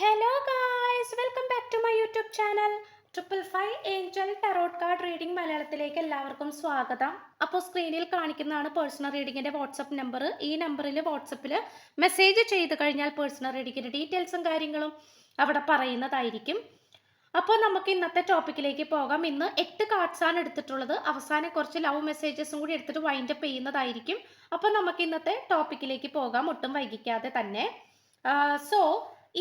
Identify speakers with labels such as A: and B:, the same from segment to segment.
A: Hello guys welcome back to my YouTube channel triple five angel tarot card reading മലയാളത്തിലേക്ക് എല്ലാവർക്കും സ്വാഗതം. അപ്പോൾ സ്ക്രീനിൽ കാണിക്കുന്നതാണ് പേഴ്സണൽ റീഡിങ്ങിന്റെ വാട്സപ്പ് നമ്പർ ഈ നമ്പറിൽ വാട്സപ്പിൽ മെസ്സേജ് ചെയ്ത് കഴിഞ്ഞാൽ പേഴ്സണൽ റീഡിങ്ങിന്റെ ഡീറ്റെയിൽസും കാര്യങ്ങളും അവിടെ പറയുന്നതായിരിക്കും. അപ്പോൾ നമുക്ക് ഇന്നത്തെ ടോപ്പിക്കിലേക്ക് പോകാം. ഇന്ന് എട്ട് കാർഡ്സാണ് എടുത്തിട്ടുള്ളത്. അവസാനം കുറച്ച് ലവ് മെസ്സേജസും കൂടി എടുത്തിട്ട് വൈൻഡ് അപ്പ് ചെയ്യുന്നതായിരിക്കും. അപ്പോൾ നമുക്ക് ഇന്നത്തെ ടോപ്പിക്കിലേക്ക് പോകാം. ഒട്ടും വൈകിക്കാതെ തന്നെ. സോ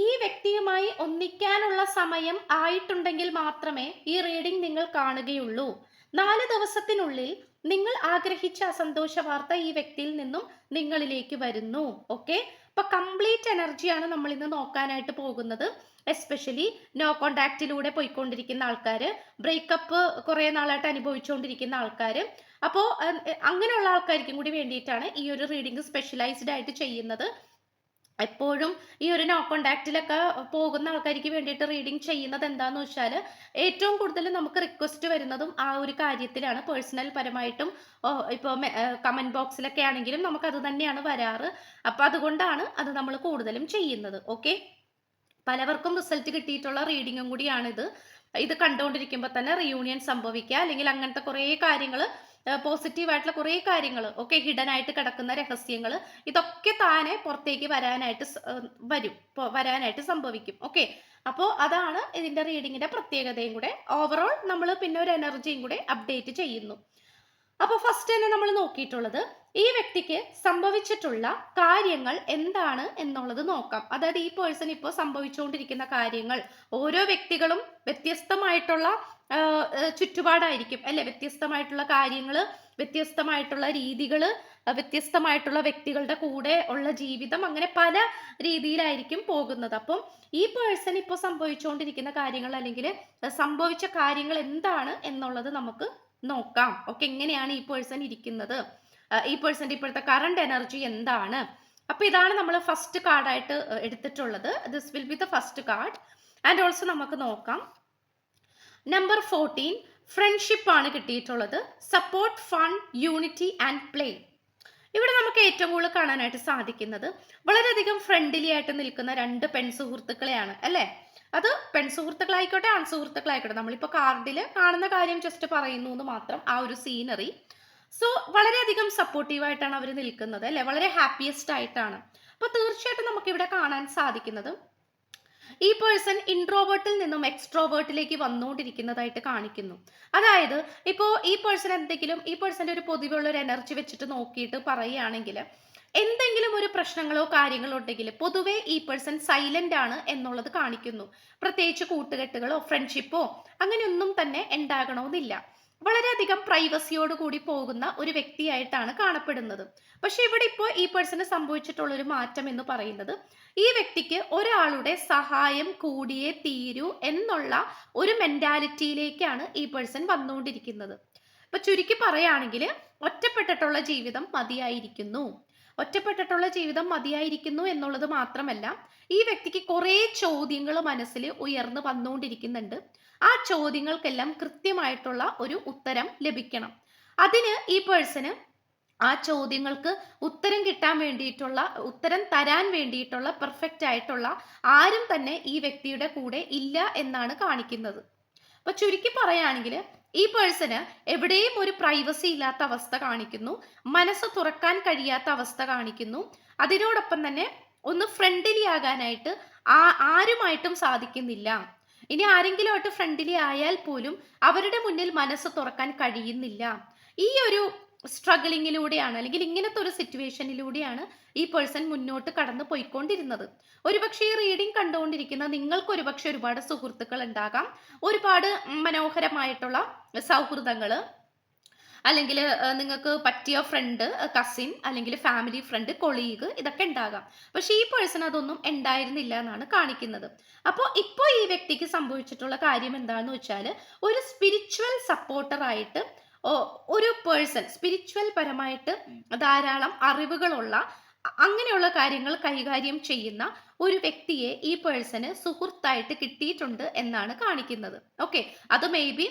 A: ഈ വ്യക്തിയുമായി ഒന്നിക്കാനുള്ള സമയം ആയിട്ടുണ്ടെങ്കിൽ മാത്രമേ ഈ റീഡിംഗ് നിങ്ങൾ കാണുകയുള്ളൂ. നാല് ദിവസത്തിനുള്ളിൽ നിങ്ങൾ ആഗ്രഹിച്ച സന്തോഷ വാർത്ത ഈ വ്യക്തിയിൽ നിന്നും നിങ്ങളിലേക്ക് വരുന്നു. ഓക്കെ അപ്പൊ കംപ്ലീറ്റ് എനർജിയാണ് നമ്മൾ ഇന്ന് നോക്കാനായിട്ട് പോകുന്നത്. എസ്പെഷ്യലി നോ കോണ്ടാക്റ്റിലൂടെ പോയിക്കൊണ്ടിരിക്കുന്ന ആൾക്കാർ ബ്രേക്കപ്പ് കുറേ നാളായിട്ട് അനുഭവിച്ചുകൊണ്ടിരിക്കുന്ന ആൾക്കാർ അപ്പോൾ അങ്ങനെയുള്ള ആൾക്കാർക്കും കൂടി വേണ്ടിയിട്ടാണ് ഈ ഒരു റീഡിംഗ് സ്പെഷ്യലൈസ്ഡ് ആയിട്ട് ചെയ്യുന്നത്. എപ്പോഴും ഈ ഒരു നോ കോണ്ടാക്റ്റിലൊക്കെ പോകുന്ന ആൾക്കാർക്ക് വേണ്ടിയിട്ട് റീഡിങ് ചെയ്യുന്നത് എന്താന്ന് വെച്ചാൽ ഏറ്റവും കൂടുതൽ നമുക്ക് റിക്വസ്റ്റ് വരുന്നതും ആ ഒരു കാര്യത്തിലാണ്. പേഴ്സണൽ പരമായിട്ടും ഇപ്പോൾ കമന്റ് ബോക്സിലൊക്കെ ആണെങ്കിലും നമുക്ക് അത് തന്നെയാണ് വരാറ്. അപ്പോൾ അതുകൊണ്ടാണ് അത് നമ്മൾ കൂടുതലും ചെയ്യുന്നത്. ഓക്കെ പലവർക്കും റിസൾട്ട് കിട്ടിയിട്ടുള്ള റീഡിങ്ങും കൂടിയാണിത്. ഇത് കണ്ടുകൊണ്ടിരിക്കുമ്പോൾ തന്നെ റിയൂണിയൻ സംഭവിക്കുക അല്ലെങ്കിൽ അങ്ങനത്തെ കുറേ കാര്യങ്ങൾ പോസിറ്റീവ് ആയിട്ടുള്ള കുറേ കാര്യങ്ങൾ ഒക്കെ ഹിഡൻ ആയിട്ട് കിടക്കുന്ന രഹസ്യങ്ങൾ ഇതൊക്കെ താനെ പുറത്തേക്ക് വരാനായിട്ട് വരും. വരാനായിട്ട് സംഭവിക്കും. ഓക്കെ അപ്പോൾ അതാണ് ഇതിന്റെ റീഡിങ്ങിന്റെ പ്രത്യേകതയും കൂടെ. ഓവറോൾ നമ്മൾ പിന്നെ ഒരു എനർജിയും കൂടെ അപ്ഡേറ്റ് ചെയ്യുന്നു. അപ്പോൾ ഫസ്റ്റ് തന്നെ നമ്മൾ നോക്കിയിട്ടുള്ളത് ഈ വ്യക്തിക്ക് സംഭവിച്ചിട്ടുള്ള കാര്യങ്ങൾ എന്താണ് എന്നുള്ളത് നോക്കാം. അതായത് ഈ പേഴ്സൺ ഇപ്പോൾ സംഭവിച്ചുകൊണ്ടിരിക്കുന്ന കാര്യങ്ങൾ ഓരോ വ്യക്തികളും വ്യത്യസ്തമായിട്ടുള്ള ചുറ്റുപാടായിരിക്കും. അല്ലെ? വ്യത്യസ്തമായിട്ടുള്ള കാര്യങ്ങൾ വ്യത്യസ്തമായിട്ടുള്ള രീതികൾ വ്യത്യസ്തമായിട്ടുള്ള വ്യക്തികളുടെ കൂടെ ഉള്ള ജീവിതം അങ്ങനെ പല രീതിയിലായിരിക്കും പോകുന്നത്. അപ്പം ഈ പേഴ്സൺ ഇപ്പോൾ സംഭവിച്ചുകൊണ്ടിരിക്കുന്ന കാര്യങ്ങൾ അല്ലെങ്കിൽ സംഭവിച്ച കാര്യങ്ങൾ എന്താണ് എന്നുള്ളത് നമുക്ക് നോക്കാം. ഓക്കെ എങ്ങനെയാണ് ഈ പേഴ്സൺ ഇരിക്കുന്നത്? ഈ പേഴ്സന്റെ ഇപ്പോഴത്തെ കറണ്ട് എനർജി എന്താണ്? അപ്പൊ ഇതാണ് നമ്മൾ ഫസ്റ്റ് കാർഡായിട്ട് എടുത്തിട്ടുള്ളത്. This will be the first card and also നമുക്ക് നോക്കാം. നമ്പർ ഫോർട്ടീൻ ഫ്രണ്ട്ഷിപ്പ് ആണ് കിട്ടിയിട്ടുള്ളത്. Support fun unity and play ഇവിടെ നമുക്ക് ഏറ്റവും കൂടുതൽ കാണാനായിട്ട് സാധിക്കുന്നത് വളരെയധികം ഫ്രണ്ട്ലി ആയിട്ട് നിൽക്കുന്ന രണ്ട് പെൺ സുഹൃത്തുക്കളെയാണ് അല്ലേ? അത് പെൺസുഹൃത്തുക്കളായിക്കോട്ടെ ആൺസുഹൃത്തുക്കളായിക്കോട്ടെ. നമ്മളിപ്പോൾ കാർഡിൽ കാണുന്ന കാര്യം ജസ്റ്റ് പറയുന്നു എന്ന് മാത്രം ആ ഒരു സീനറി സോ വളരെയധികം സപ്പോർട്ടീവായിട്ടാണ് അവർ നിൽക്കുന്നത് അല്ലെ? വളരെ ഹാപ്പിയസ്റ്റ് ആയിട്ടാണ്. അപ്പോൾ തീർച്ചയായിട്ടും നമുക്ക് ഇവിടെ കാണാൻ സാധിക്കുന്നത് ഈ പേഴ്സൺ ഇൻട്രോവേർട്ടിൽ നിന്നും എക്സ്ട്രോവേർട്ടിലേക്ക് വന്നുകൊണ്ടിരിക്കുന്നതായിട്ട് കാണിക്കുന്നു. അതായത് ഇപ്പോൾ ഈ പേഴ്സൺ എന്തെങ്കിലും ഈ പേഴ്സന്റെ ഒരു പൊതുവെയുള്ള ഒരു എനർജി വെച്ചിട്ട് നോക്കിയിട്ട് പറയുകയാണെങ്കിൽ എന്തെങ്കിലും ഒരു പ്രശ്നങ്ങളോ കാര്യങ്ങളോ ഉണ്ടെങ്കിൽ പൊതുവെ ഈ പേഴ്സൺ സൈലന്റ് ആണ് എന്നുള്ളത് കാണിക്കുന്നു. പ്രത്യേകിച്ച് കൂട്ടുകെട്ടുകളോ ഫ്രണ്ട്ഷിപ്പോ അങ്ങനെയൊന്നും തന്നെ ഉണ്ടാകണമെന്നില്ല. വളരെയധികം പ്രൈവസിയോട് കൂടി പോകുന്ന ഒരു വ്യക്തിയായിട്ടാണ് കാണപ്പെടുന്നത്. പക്ഷെ ഇവിടെ ഇപ്പോൾ ഈ പേഴ്സണ് സംഭവിച്ചിട്ടുള്ള ഒരു മാറ്റം എന്ന് പറയുന്നത് ഈ വ്യക്തിക്ക് ഒരാളുടെ സഹായം കൂടിയേ തീരൂ എന്നുള്ള ഒരു മെന്റാലിറ്റിയിലേക്കാണ് ഈ പേഴ്സൺ വന്നുകൊണ്ടിരിക്കുന്നത്. ഇപ്പൊ ചുരുക്കി പറയുകയാണെങ്കിൽ ഒറ്റപ്പെട്ടിട്ടുള്ള ജീവിതം മതിയായിരിക്കുന്നു. ഒറ്റപ്പെട്ടിട്ടുള്ള ജീവിതം മതിയായിരിക്കുന്നു എന്നുള്ളത് മാത്രമല്ല ഈ വ്യക്തിക്ക് കുറേ ചോദ്യങ്ങൾ മനസ്സിൽ ഉയർന്നു വന്നുകൊണ്ടിരിക്കുന്നുണ്ട്. ആ ചോദ്യങ്ങൾക്കെല്ലാം കൃത്യമായിട്ടുള്ള ഒരു ഉത്തരം ലഭിക്കണം. അതിന് ഈ പേഴ്സന് ആ ചോദ്യങ്ങൾക്ക് ഉത്തരം കിട്ടാൻ വേണ്ടിയിട്ടുള്ള ഉത്തരം തരാൻ വേണ്ടിയിട്ടുള്ള പെർഫെക്റ്റ് ആയിട്ടുള്ള ആരും തന്നെ ഈ വ്യക്തിയുടെ കൂടെ ഇല്ല എന്നാണ് കാണിക്കുന്നത്. അപ്പൊ ചുരുക്കി പറയുകയാണെങ്കിൽ ഈ പേഴ്സണ് എവിടെയും ഒരു പ്രൈവസി ഇല്ലാത്ത അവസ്ഥ കാണിക്കുന്നു മനസ്സ് തുറക്കാൻ കഴിയാത്ത അവസ്ഥ കാണിക്കുന്നു. അതിനോടൊപ്പം തന്നെ ഒന്ന് ഫ്രണ്ട്ലി ആകാനായിട്ട് ആ ആരുമായിട്ടും സാധിക്കുന്നില്ല. ഇനി ആരെങ്കിലുമായിട്ട് ഫ്രണ്ട്ലി ആയാൽ പോലും അവരുടെ മുന്നിൽ മനസ്സ് തുറക്കാൻ കഴിയുന്നില്ല. ഈ ഒരു സ്ട്രഗിളിങ്ങിലൂടെയാണ് അല്ലെങ്കിൽ ഇങ്ങനത്തെ ഒരു സിറ്റുവേഷനിലൂടെയാണ് ഈ പേഴ്സൺ മുന്നോട്ട് കടന്നു പോയിക്കൊണ്ടിരുന്നത്. ഒരുപക്ഷെ ഈ റീഡിംഗ് കണ്ടുകൊണ്ടിരിക്കുന്ന നിങ്ങൾക്ക് ഒരുപക്ഷെ ഒരുപാട് സുഹൃത്തുക്കൾ ഉണ്ടാകാം. ഒരുപാട് മനോഹരമായിട്ടുള്ള സൗഹൃദങ്ങൾ അല്ലെങ്കിൽ നിങ്ങൾക്ക് പറ്റിയ ഫ്രണ്ട് കസിൻ അല്ലെങ്കിൽ ഫാമിലി ഫ്രണ്ട് കൊളീഗ് ഇതൊക്കെ ഉണ്ടാകാം. പക്ഷെ ഈ പേഴ്സൺ അതൊന്നും ഉണ്ടായിരുന്നില്ല എന്നാണ് കാണിക്കുന്നത്. അപ്പോൾ ഇപ്പോൾ ഈ വ്യക്തിക്ക് സംഭവിച്ചിട്ടുള്ള കാര്യം എന്താണെന്ന് വെച്ചാൽ ഒരു സ്പിരിച്വൽ സപ്പോർട്ടറായിട്ട് ഒരു പേഴ്സൺ സ്പിരിച്വൽ പരമായിട്ട് ധാരാളം അറിവുകളുള്ള അങ്ങനെയുള്ള കാര്യങ്ങൾ കൈകാര്യം ചെയ്യുന്ന ഒരു വ്യക്തിയെ ഈ പേഴ്സന് സുഹൃത്തായിട്ട് കിട്ടിയിട്ടുണ്ട് എന്നാണ് കാണിക്കുന്നത്. ഓക്കെ അത് മേ ബി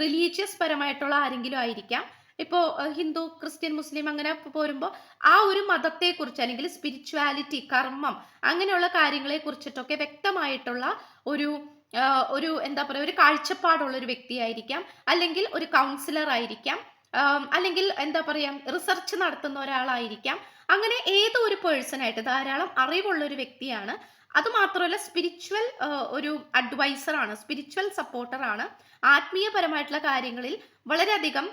A: റിലീജിയസ് പരമായിട്ടുള്ള ആരെങ്കിലും ആയിരിക്കാം. ഇപ്പോൾ ഹിന്ദു ക്രിസ്ത്യൻ മുസ്ലിം അങ്ങനെ പോരുമ്പോൾ ആ ഒരു മതത്തെക്കുറിച്ച് അല്ലെങ്കിൽ സ്പിരിച്വാലിറ്റി കർമ്മം അങ്ങനെയുള്ള കാര്യങ്ങളെ കുറിച്ചിട്ടൊക്കെ വ്യക്തമായിട്ടുള്ള ഒരു ഒരു എന്താ പറയുക ഒരു കാഴ്ചപ്പാടുള്ള ഒരു വ്യക്തിയായിരിക്കാം. അല്ലെങ്കിൽ ഒരു കൗൺസിലർ ആയിരിക്കാം. അല്ലെങ്കിൽ എന്താ പറയുക റിസർച്ച് നടത്തുന്ന ഒരാളായിരിക്കാം. അങ്ങനെ ഏതോ ഒരു പേഴ്സണായിട്ട് ധാരാളം അറിവുള്ള ഒരു വ്യക്തിയാണ്. അത് മാത്രമല്ല സ്പിരിച്വൽ ഒരു അഡ്വൈസർ ആണ് സ്പിരിച്വൽ സപ്പോർട്ടർ ആണ്. ആത്മീയപരമായിട്ടുള്ള കാര്യങ്ങളിൽ വളരെയധികം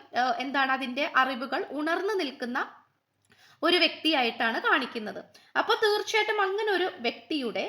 A: എന്താണ് അതിന്റെ അറിവുകൾ ഉണർന്നു നിൽക്കുന്ന ഒരു വ്യക്തിയായിട്ടാണ് കാണിക്കുന്നത്. അപ്പോൾ തീർച്ചയായിട്ടും അങ്ങനെ ഒരു വ്യക്തിയുടെ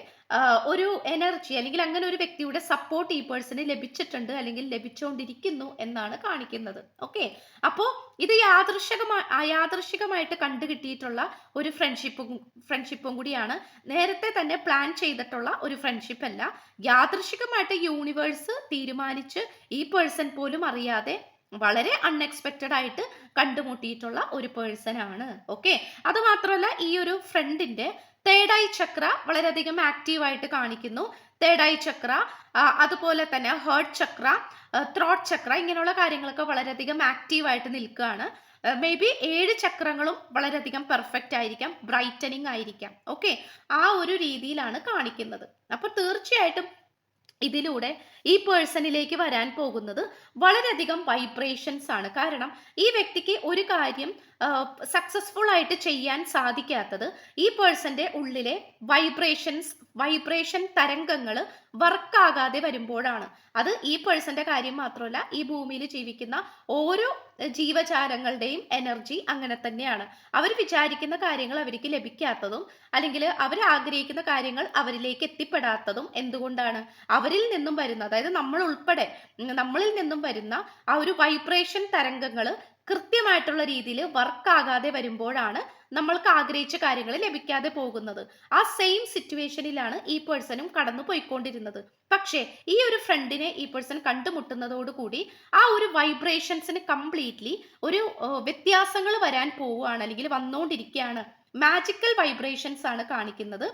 A: ഒരു എനർജി അല്ലെങ്കിൽ അങ്ങനെ ഒരു വ്യക്തിയുടെ സപ്പോർട്ട് ഈ പേഴ്സണ് ലഭിച്ചിട്ടുണ്ട് അല്ലെങ്കിൽ ലഭിച്ചുകൊണ്ടിരിക്കുന്നു എന്നാണ് കാണിക്കുന്നത്. ഓക്കെ അപ്പോൾ ഇത് യാദൃശികമായി യാദൃശികമായിട്ട് കണ്ടുകിട്ടിയിട്ടുള്ള ഒരു ഫ്രണ്ട്ഷിപ്പും ഫ്രണ്ട്ഷിപ്പും കൂടിയാണ്. നേരത്തെ തന്നെ പ്ലാൻ ചെയ്തിട്ടുള്ള ഒരു ഫ്രണ്ട്ഷിപ്പ് അല്ല. യാദൃശികമായിട്ട് യൂണിവേഴ്സ് തീരുമാനിച്ച് ഈ പേഴ്സൺ പോലും അറിയാതെ വളരെ അൺഎക്സ്പെക്റ്റഡ് ആയിട്ട് കണ്ടുമുട്ടിയിട്ടുള്ള ഒരു പേഴ്സൺ ആണ്. ഓക്കെ അത് മാത്രമല്ല ഈ ഒരു ഫ്രണ്ടിന്റെ തേർഡ് ഐ ചക്ര വളരെയധികം ആക്റ്റീവായിട്ട് കാണിക്കുന്നു. തേർഡ് ഐ ചക്ര അതുപോലെ തന്നെ ഹേർട്ട് ചക്ര ത്രോട്ട് ചക്ര ഇങ്ങനെയുള്ള കാര്യങ്ങളൊക്കെ വളരെയധികം ആക്റ്റീവായിട്ട് നിൽക്കുകയാണ്. മേ ബി ഏഴ് ചക്രങ്ങളും വളരെയധികം പെർഫെക്റ്റ് ആയിരിക്കാം ബ്രൈറ്റനിങ് ആയിരിക്കാം. ഓക്കെ ആ ഒരു രീതിയിലാണ് കാണിക്കുന്നത്. അപ്പോൾ തീർച്ചയായിട്ടും ഇതിലൂടെ ഈ പേഴ്സണിലേക്ക് വരാൻ പോകുന്നത് വളരെയധികം വൈബ്രേഷൻസ് ആണ്. കാരണം ഈ വ്യക്തിക്ക് ഒരു കാര്യം സക്സസ്ഫുൾ ആയിട്ട് ചെയ്യാൻ സാധിക്കാത്തത് ഈ പേഴ്സന്റെ ഉള്ളിലെ വൈബ്രേഷൻസ് വൈബ്രേഷൻ തരംഗങ്ങൾ വർക്കാകാതെ വരുമ്പോഴാണ്. അത് ഈ പേഴ്സന്റെ കാര്യം മാത്രമല്ല ഈ ഭൂമിയിൽ ജീവിക്കുന്ന ഓരോ ജീവജാലങ്ങളുടെയും എനർജി അങ്ങനെ തന്നെയാണ്. അവർ വിചാരിക്കുന്ന കാര്യങ്ങൾ അവർക്ക് ലഭിക്കാത്തതും അല്ലെങ്കിൽ അവർ ആഗ്രഹിക്കുന്ന കാര്യങ്ങൾ അവരിലേക്ക് എത്തിപ്പെടാത്തതും എന്തുകൊണ്ടാണ്? അവരിൽ നിന്നും വരുന്ന അതായത് നമ്മൾ ഉൾപ്പെടെ നമ്മളിൽ നിന്നും വരുന്ന ആ ഒരു വൈബ്രേഷൻ തരംഗങ്ങൾ കൃത്യമായിട്ടുള്ള രീതിയിൽ വർക്കാകാതെ വരുമ്പോഴാണ് നമ്മൾക്ക് ആഗ്രഹിച്ച കാര്യങ്ങൾ ലഭിക്കാതെ പോകുന്നത്. ആ സെയിം സിറ്റുവേഷനിലാണ് ഈ പേഴ്സണും കടന്നു പോയിക്കൊണ്ടിരുന്നത്. പക്ഷേ ഈ ഒരു ഫ്രണ്ടിനെ ഈ പേഴ്സൺ കണ്ടുമുട്ടുന്നതോടുകൂടി ആ ഒരു വൈബ്രേഷൻസിന് കംപ്ലീറ്റ്ലി ഒരു വ്യത്യാസങ്ങൾ വരാൻ പോവുകയാണ് അല്ലെങ്കിൽ വന്നുകൊണ്ടിരിക്കുകയാണ്. മാജിക്കൽ വൈബ്രേഷൻസ് ആണ് കാണിക്കുന്നത്.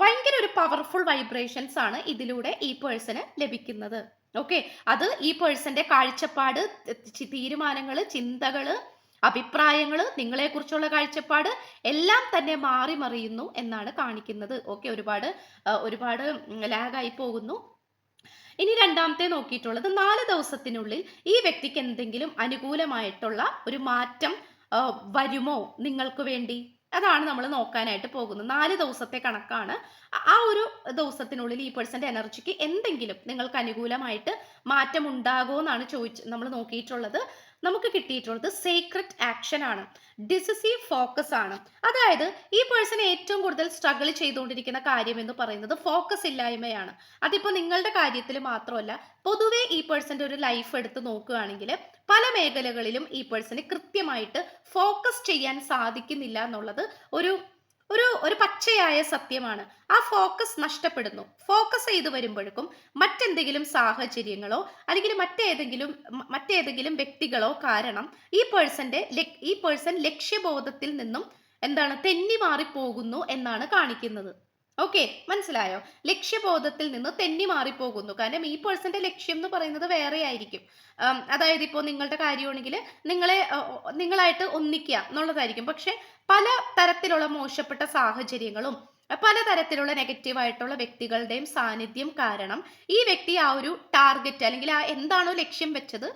A: ഭയങ്കര ഒരു പവർഫുൾ വൈബ്രേഷൻസ് ആണ് ഇതിലൂടെ ഈ പേഴ്സണ് ലഭിക്കുന്നത്. ഓക്കെ അത് ഈ പേഴ്സന്റെ കാഴ്ചപ്പാട് തീരുമാനങ്ങൾ ചിന്തകൾ അഭിപ്രായങ്ങൾ നിങ്ങളെ നിങ്ങളെക്കുറിച്ചുള്ള കാഴ്ചപ്പാട് എല്ലാം തന്നെ മാറി മറിയുന്നു എന്നാണ് കാണിക്കുന്നത്. ഓക്കെ ഒരുപാട് ഒരുപാട് ലാഗായി പോകുന്നു. ഇനി രണ്ടാമത്തെ നോക്കിയിട്ടുള്ളത് നാല് ദിവസത്തിനുള്ളിൽ ഈ വ്യക്തിക്ക് എന്തെങ്കിലും അനുകൂലമായിട്ടുള്ള ഒരു മാറ്റം വരുമോ നിങ്ങൾക്ക് വേണ്ടി? അതാണ് നമ്മൾ നോക്കാനായിട്ട് പോകുന്നത്. നാല് ദിവസത്തെ കണക്കാണ്. ആ- ഒരു ദിവസത്തിനുള്ളിൽ ഈ പേഴ്സന്റെ എനർജിക്ക് എന്തെങ്കിലും നിങ്ങൾക്ക് അനുകൂലമായിട്ട് മാറ്റം ഉണ്ടാകുമോ എന്നാണ് ചോദിച്ച് നമ്മൾ നോക്കിയിട്ടുള്ളത്. നമുക്ക് കിട്ടിയിട്ടുള്ളത് സീക്രട്ട് ആക്ഷൻ ആണ്. ഡിസിസീവ് ഫോക്കസ് ആണ്. അതായത് ഈ പേഴ്സൺ ഏറ്റവും കൂടുതൽ സ്ട്രഗിൾ ചെയ്തുകൊണ്ടിരിക്കുന്ന കാര്യം എന്ന് പറയുന്നത് ഫോക്കസ് ഇല്ലായ്മയാണ്. അതിപ്പോൾ നിങ്ങളുടെ കാര്യത്തിൽ മാത്രമല്ല പൊതുവേ ഈ പേഴ്സന്റെ ഒരു ലൈഫ് എടുത്ത് നോക്കുകയാണെങ്കിൽ പല മേഖലകളിലും ഈ പേഴ്സണെ കൃത്യമായിട്ട് ഫോക്കസ് ചെയ്യാൻ സാധിക്കുന്നില്ല എന്നുള്ളത് ഒരു ഒരു ഒരു പച്ചയായ സത്യമാണ്. ആ ഫോക്കസ് നഷ്ടപ്പെടുന്നു. ഫോക്കസ് ചെയ്തു വരുമ്പോഴേക്കും മറ്റെന്തെങ്കിലും സാഹചര്യങ്ങളോ അല്ലെങ്കിൽ മറ്റേതെങ്കിലും മറ്റേതെങ്കിലും വ്യക്തികളോ കാരണം ഈ പേഴ്സന്റെ ഈ പേഴ്സൺ ലക്ഷ്യബോധത്തിൽ നിന്നും എന്താണ് തെന്നി മാറിപ്പോകുന്നു എന്നാണ് കാണിക്കുന്നത്. ഓക്കെ മനസ്സിലായോ? ലക്ഷ്യബോധത്തിൽ നിന്ന് തെന്നി മാറിപ്പോകുന്നു. കാരണം ഈ പേഴ്സന്റെ ലക്ഷ്യം എന്ന് പറയുന്നത് വേറെ ആയിരിക്കും. അതായത് ഇപ്പോൾ നിങ്ങളുടെ കാര്യമാണെങ്കിൽ നിങ്ങളെ നിങ്ങളായിട്ട് ഒന്നിക്കുക എന്നുള്ളതായിരിക്കും. പക്ഷെ പല തരത്തിലുള്ള മോശപ്പെട്ട സാഹചര്യങ്ങളും പലതരത്തിലുള്ള നെഗറ്റീവ് ആയിട്ടുള്ള വ്യക്തികളുടെയും സാന്നിധ്യം കാരണം ഈ വ്യക്തി ആ ഒരു ടാർഗറ്റ് അല്ലെങ്കിൽ ആ എന്താണോ ലക്ഷ്യം വെച്ചത്?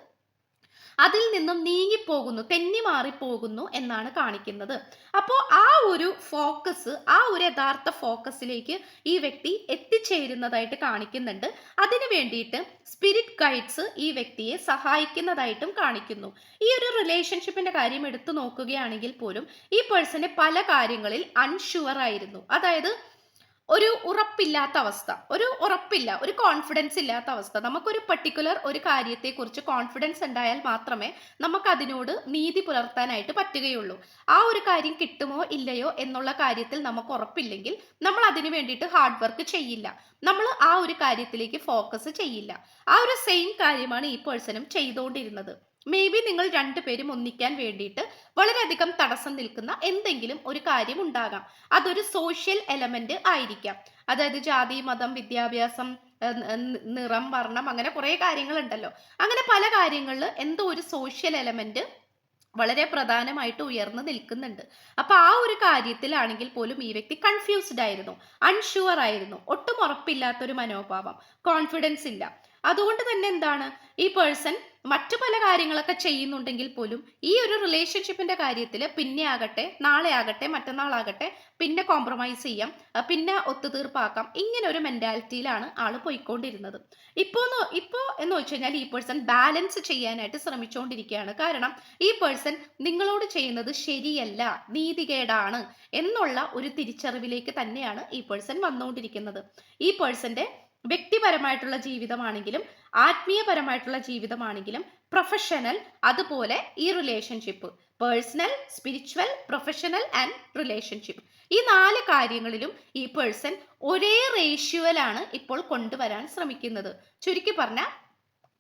A: അതിൽ നിന്നും നീങ്ങിപ്പോകുന്നു തെന്നി മാറിപ്പോകുന്നു എന്നാണ് കാണിക്കുന്നത്. അപ്പോൾ ആ ഒരു ഫോക്കസ് ആ ഒരു യഥാർത്ഥ ഫോക്കസിലേക്ക് ഈ വ്യക്തി എത്തിച്ചേരുന്നതായിട്ട് കാണിക്കുന്നുണ്ട്. അതിനു വേണ്ടിയിട്ട് സ്പിരിറ്റ് ഗൈഡ്സ് ഈ വ്യക്തിയെ സഹായിക്കുന്നതായിട്ടും കാണിക്കുന്നു. ഈ ഒരു റിലേഷൻഷിപ്പിന്റെ കാര്യം എടുത്തു നോക്കുകയാണെങ്കിൽ പോലും ഈ പേഴ്സണ് പല കാര്യങ്ങളിൽ അൺഷുവർ ആയിരുന്നു. അതായത് ഒരു ഉറപ്പില്ലാത്ത അവസ്ഥ ഒരു ഉറപ്പില്ല ഒരു കോൺഫിഡൻസ് ഇല്ലാത്ത അവസ്ഥ. നമുക്കൊരു പർട്ടിക്കുലർ ഒരു കാര്യത്തെക്കുറിച്ച് കോൺഫിഡൻസ് ഉണ്ടായാൽ മാത്രമേ നമുക്ക് അതിനോട് നീതി പുലർത്താനായിട്ട് പറ്റുകയുള്ളൂ. ആ ഒരു കാര്യം കിട്ടുമോ ഇല്ലയോ എന്നുള്ള കാര്യത്തിൽ നമുക്ക് ഉറപ്പില്ലെങ്കിൽ നമ്മൾ അതിനു വേണ്ടിയിട്ട് ഹാർഡ് വർക്ക് ചെയ്യില്ല. നമ്മൾ ആ ഒരു കാര്യത്തിലേക്ക് ഫോക്കസ് ചെയ്യില്ല. ആ ഒരു സെയിം കാര്യമാണ് ഈ പേഴ്സണും ചെയ്തുകൊണ്ടിരുന്നത്. മേ ബി നിങ്ങൾ രണ്ടുപേരും ഒന്നിക്കാൻ വേണ്ടിയിട്ട് വളരെയധികം തടസ്സം നിൽക്കുന്ന എന്തെങ്കിലും ഒരു കാര്യം ഉണ്ടാകാം. അതൊരു സോഷ്യൽ എലമെന്റ് ആയിരിക്കാം. അതായത് ജാതി മതം വിദ്യാഭ്യാസം നിറം വർണം അങ്ങനെ കുറേ കാര്യങ്ങളുണ്ടല്ലോ. അങ്ങനെ പല കാര്യങ്ങളിൽ എന്തോ ഒരു സോഷ്യൽ എലമെന്റ് വളരെ പ്രധാനമായിട്ട് ഉയർന്നു നിൽക്കുന്നുണ്ട്. അപ്പൊ ആ ഒരു കാര്യത്തിലാണെങ്കിൽ പോലും ഈ വ്യക്തി കൺഫ്യൂസ്ഡ് ആയിരുന്നു അൺഷുവർ ആയിരുന്നു. ഒട്ടും ഉറപ്പില്ലാത്തൊരു മനോഭാവം കോൺഫിഡൻസ് ഇല്ല. അതുകൊണ്ട് തന്നെ എന്താണ്? ഈ പേഴ്സൺ മറ്റു പല കാര്യങ്ങളൊക്കെ ചെയ്യുന്നുണ്ടെങ്കിൽ പോലും ഈ ഒരു റിലേഷൻഷിപ്പിന്റെ കാര്യത്തിൽ പിന്നെ ആകട്ടെ നാളെ ആകട്ടെ മറ്റന്നാളാകട്ടെ പിന്നെ കോംപ്രമൈസ് ചെയ്യാം പിന്നെ ഒത്തുതീർപ്പാക്കാം ഇങ്ങനെ ഒരു മെന്റാലിറ്റിയിലാണ് ആൾ പോയിക്കൊണ്ടിരുന്നത്. ഇപ്പോ ഇപ്പോ എന്ന് വെച്ച് കഴിഞ്ഞാൽ ഈ പേഴ്സൺ ബാലൻസ് ചെയ്യാനായിട്ട് ശ്രമിച്ചുകൊണ്ടിരിക്കുകയാണ് കാരണം ഈ പേഴ്സൺ നിങ്ങളോട് ചെയ്യുന്നത് ശരിയല്ല നീതികേടാണ് എന്നുള്ള ഒരു തിരിച്ചറിവിലേക്ക് തന്നെയാണ് ഈ പേഴ്സൺ വന്നുകൊണ്ടിരിക്കുന്നത് ഈ പേഴ്സന്റെ വ്യക്തിപരമായിട്ടുള്ള ജീവിതമാണെങ്കിലും ആത്മീയപരമായിട്ടുള്ള ജീവിതമാണെങ്കിലും പ്രൊഫഷണൽ അതുപോലെ ഈ relationship personal spiritual professional and relationship ഈ നാല് കാര്യങ്ങളിലും ഈ പേഴ്സൺ ഒരേ റേഷ്യുവലാണ് ഇപ്പോൾ കൊണ്ടുവരാൻ ശ്രമിക്കുന്നത്. ചുരുക്കി പറഞ്ഞാൽ